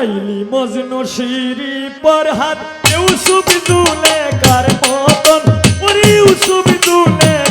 ডাইনি মজনু শিরি পরহাত ইউসুফ দুলেকার মতন। ওরে ইউসুফ দুলেকার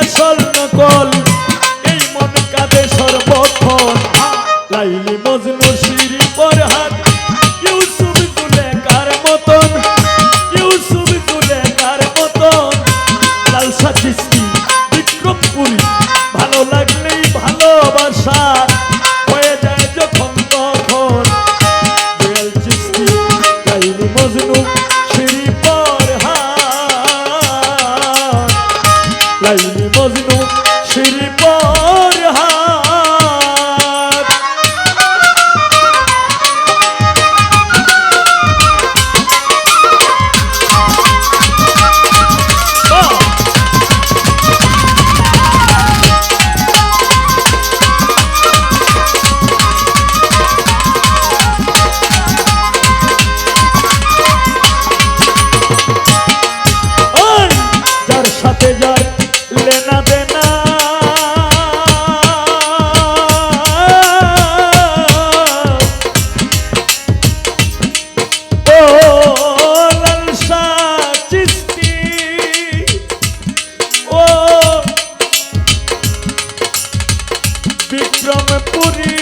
আসল নকল বিক্রমপুরী।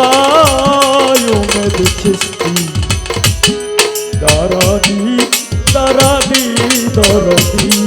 আয়ুমেদ খিস্তি দরদি দরদি দরদি।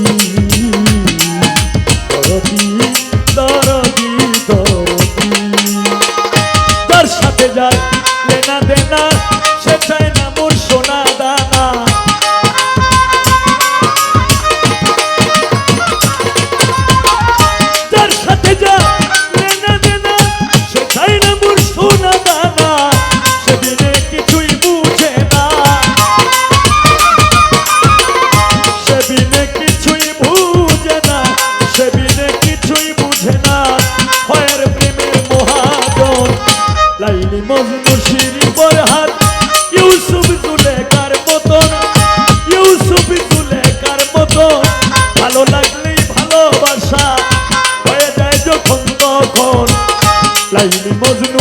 Aí, é limboso no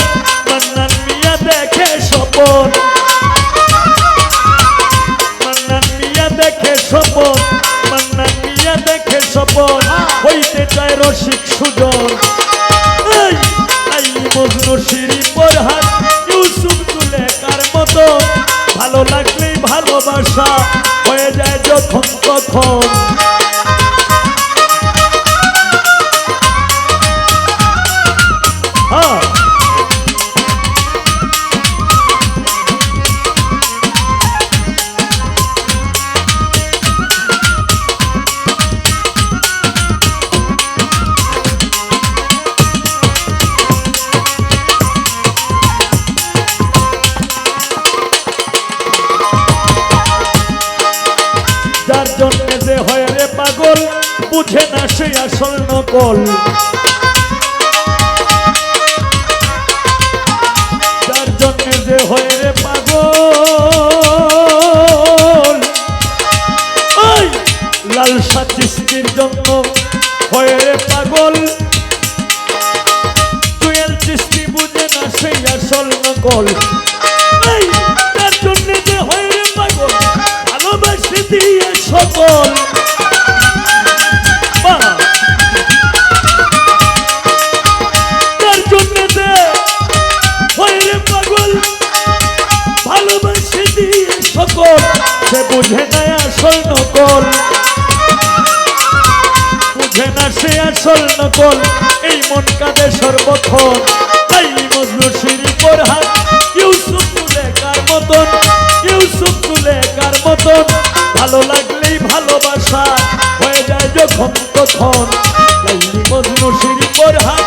রসিক আসল নকল যার জন্য যে হয় রে পাগল। লাল সাচিস্তির জন্য হয় রে পাগল। জন্য যে রে সকল। বুঝে না আসল নকল। বুঝে না সে আসল নকল। এই মন কাঁদে সর্বক্ষণ। তাই মজনু সিঁড়ি পরহাত ইউসুফ তুলে কার মতন। ইউসুফ তুলে কার মতন। ভালো লাগলেই ভালোবাসা হয়ে যায় যখন তখন। লাইলি মজনু সিঁড়ি পরহাত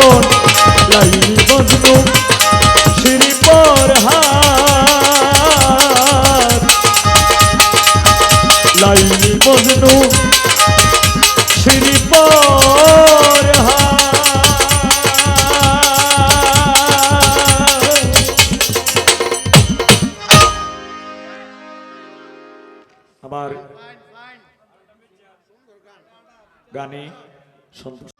তখন লাইলি মজনু সিঁড়ি পর হাত লাইলি সিঁড়ি আমার গানে সন্তোষ।